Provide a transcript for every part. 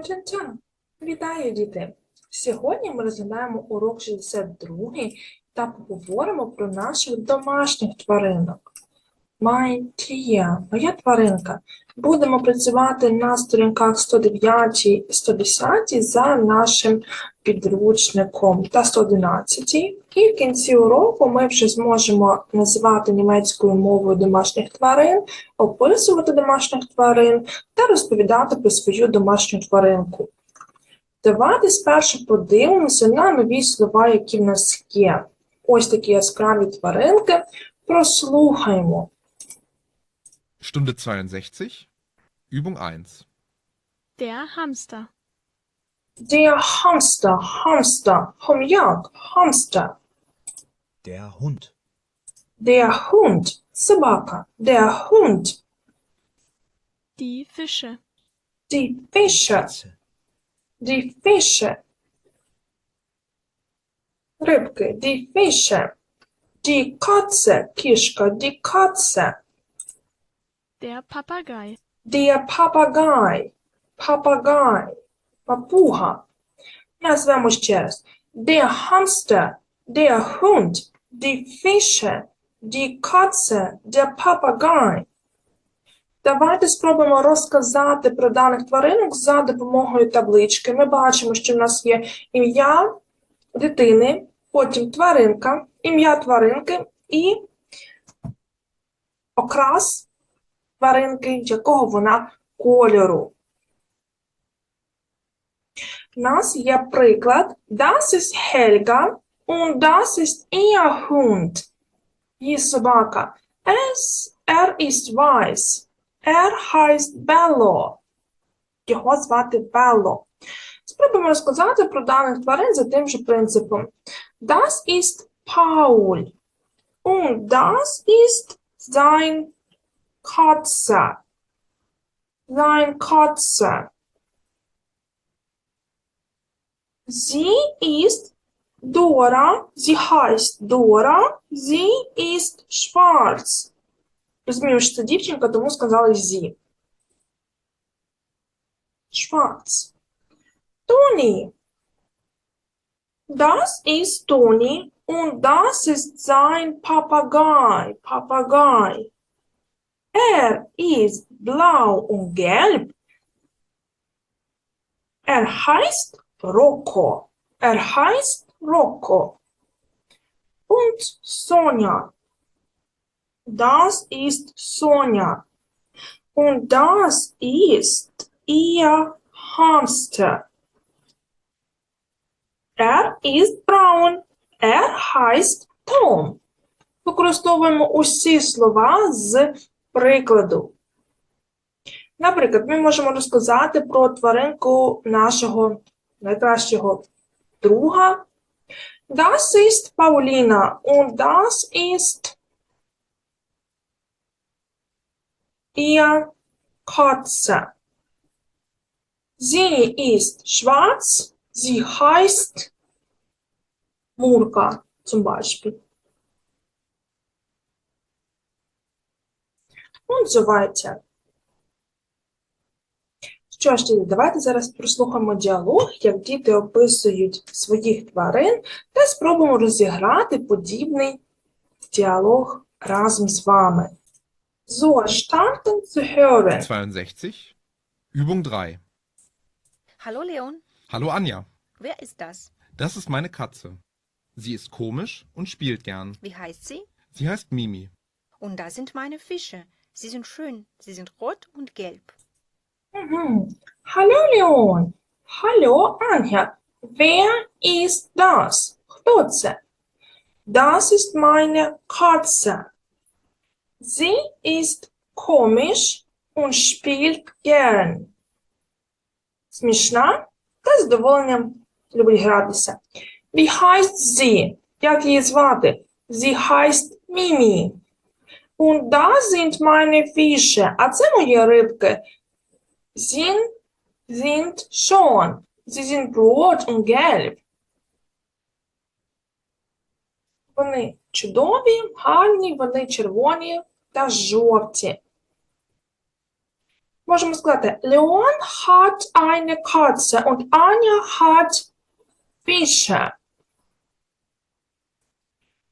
Чан-чан-чан. Вітаю, діти! Сьогодні ми розглядаємо урок 62 та поговоримо про наших домашніх тваринок. Майтія, моя тваринка. Будемо працювати на сторінках 109 110 за нашим підручником та 111. І в кінці уроку ми вже зможемо називати німецькою мовою домашніх тварин, описувати домашніх тварин та розповідати про свою домашню тваринку. Давайте спершу подивимося на нові слова, які в нас є. Ось такі яскраві тваринки. Прослухаємо. Stunde 62, Übung 1. Der Hamster. Der Hamster, Hamster, хом'як, Hamster. Der Hund. Der Hund, собака, der Hund. Die Fische. Die Fische, Katze. die Fische. Рибки, die Fische. Die Katze, кішка, die Katze. Der Papagei. Der Papagei, Papagei, папуга. Назвемо ще раз. Der Hamster, der Hund, die Fische, die Katze, der Papagei. Давайте спробуємо розказати про даних тваринок за допомогою таблички. Ми бачимо, що в нас є ім'я дитини, потім тваринка, ім'я тваринки і окрас тваринки, якого вона кольору. У нас є приклад Das ist Helga und das ist ihr Hund. Її собака. Es, er ist weiß. Er heißt Bello. Його звати Белло. Спробуємо розказати про даних тварин за тим же принципом. Das ist Paul. Und das ist sein Katze. Sein Katze. Sie ist Dora. Sie heißt Dora. Sie ist schwarz. Розумію, що це дівчинка, тому сказали зі. Schwarz. Toni. Das ist Toni und das ist sein Papagei. Papagei. Er ist blau und gelb. Er heißt Rocco. Er heißt Rocco. Und Sonja. Das ist Sonja. Und das ist ihr Hamster. Er ist braun. Er heißt Tom. Використовуємо усі слова з прикладу. Наприклад, ми можемо розказати про тваринку нашого найкращого друга. Das ist Paulina und das ist ihr Katze. Sie ist schwarz, sie heißt Murka zum Beispiel. Und so weiter. Що ж, діти, давайте зараз прослухаємо діалог, як діти описують своїх тварин, та спробуємо розіграти подібний діалог разом з вами. So, starten zu hören. 62, Übung 3. Hallo Leon, Hallo Anja, wer ist das? das ist meine Katze. Sie ist komisch und spielt gern. Wie heißt sie? Sie heißt Mimi. Und da sind meine Fische. Sie sind schön, sie sind rot und gelb. Mhm. Hallo Leon. Hallo Anja. Wer ist das? Хто це? Das ist meine Katze. Sie ist komisch und spielt gern. Смішна та з задоволенням любить гратися. Wie heißt sie? Як її звати? Sie heißt Mimi. Und da sind meine Fische. А це мої рибки. sind, sind schon. Sie sind rot und gelb. Вони чудові, гарні, вони червоні та жовті. Можемо сказати, Leon hat eine Katze und Anja hat Fische.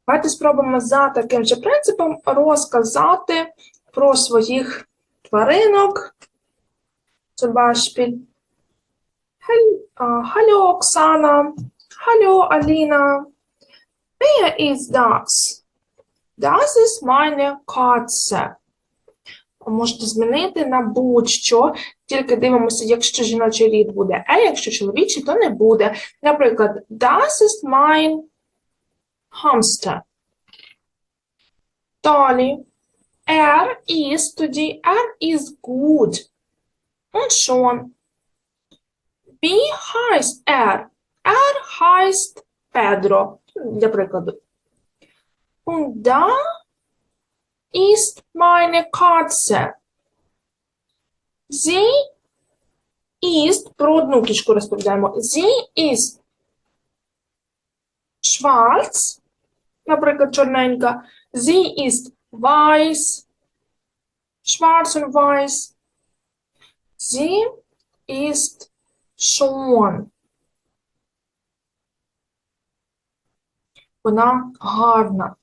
Давайте спробуємо за таким же принципом розказати про своїх тваринок. А, Hallo Оксана, Hallo Alina, Wer ist das? Das ist meine Katze. Можете змінити на будь-що, тільки дивимося, якщо жіночий рід буде е, якщо чоловічий, то не буде. Наприклад, Das ist mein Hamster. Далі. Er ist, тоді er ist gut. Und schon. Wie heißt er? Er heißt Pedro. Для прикладу. Und da ist meine Katze. Sie ist, про одну кішку розповідаємо. Sie ist schwarz, наприклад, чорненька. Sie ist weiß, schwarz und weiß. Sie schon. Вона гарна.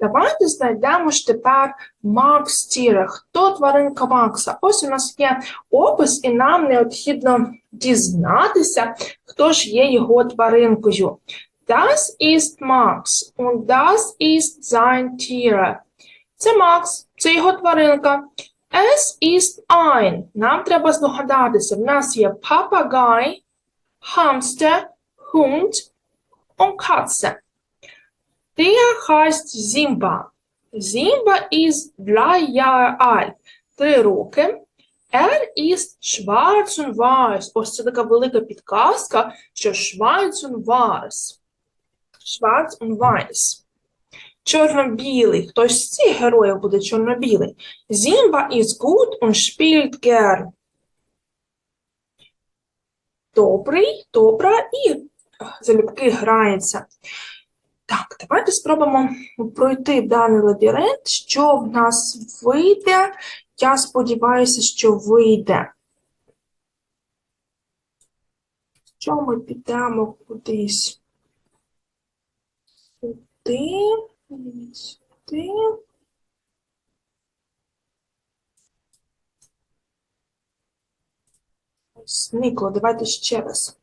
Давайте знайдемо ж тепер Макс Тіре. Хто тваринка Макса? Ось у нас є опис, і нам необхідно дізнатися, хто ж є його тваринкою. Das ist Max und das ist sein Tier. Це Макс, це його тваринка. Es ist ein. Нам треба здогадатися. В нас є папагай, хамстер, Hund und Katze. Der heißt Simba. Simba ist drei Jahre alt. Три роки. Er ist schwarz und weiß. Ось це така велика підказка, що schwarz und weiß. Schwarz und weiß. Чорно-білий. Хтось з цих героїв буде чорно-білий. Simba ist gut und spielt gern. Добрий, добра і залюбки грається. Так, давайте спробуємо пройти даний лабіринт. Що в нас вийде? Я сподіваюся, що вийде. Що ми підемо кудись? Сюди, сюди. Ось Зникло, давайте ще раз.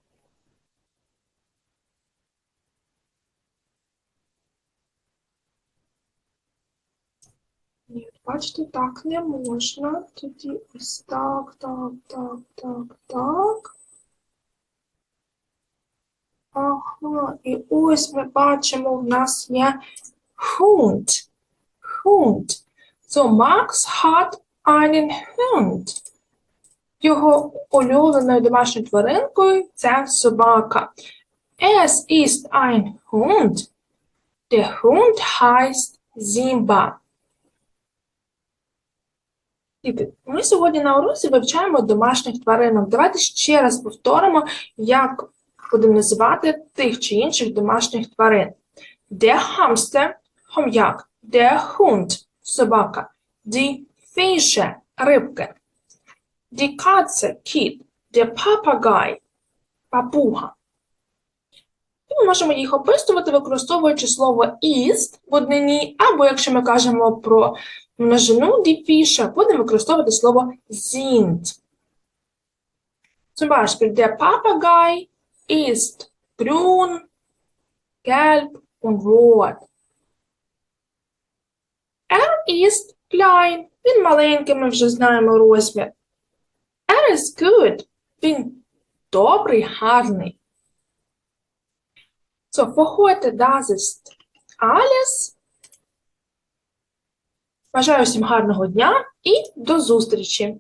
Ні, бачите, так не можна. Тоді ось так, так, так, так, так. Ага, і ось ми бачимо, в нас є Hund. Hund. So Max hat einen Hund. Його улюбленою домашньою тваринкою це собака. Es ist ein Hund. Der Hund heißt Simba. Ми сьогодні на уроці вивчаємо домашніх тваринок. Давайте ще раз повторимо, як будемо називати тих чи інших домашніх тварин. Der Hamster – хом'як, der Hund – собака, die Fische – рибки, die Katze – кіт, der Papagei – папуга. І ми можемо їх описувати, використовуючи слово ist в однині, або якщо ми кажемо про множину die Fische, будемо використовувати слово sind. Zum Beispiel, der Papagei ist grün, gelb und rot. Er ist klein. Він маленький, ми вже знаємо розмір. Er ist good. Він добрий, гарний. So, heute das ist alles. Бажаю всім гарного дня і до зустрічі!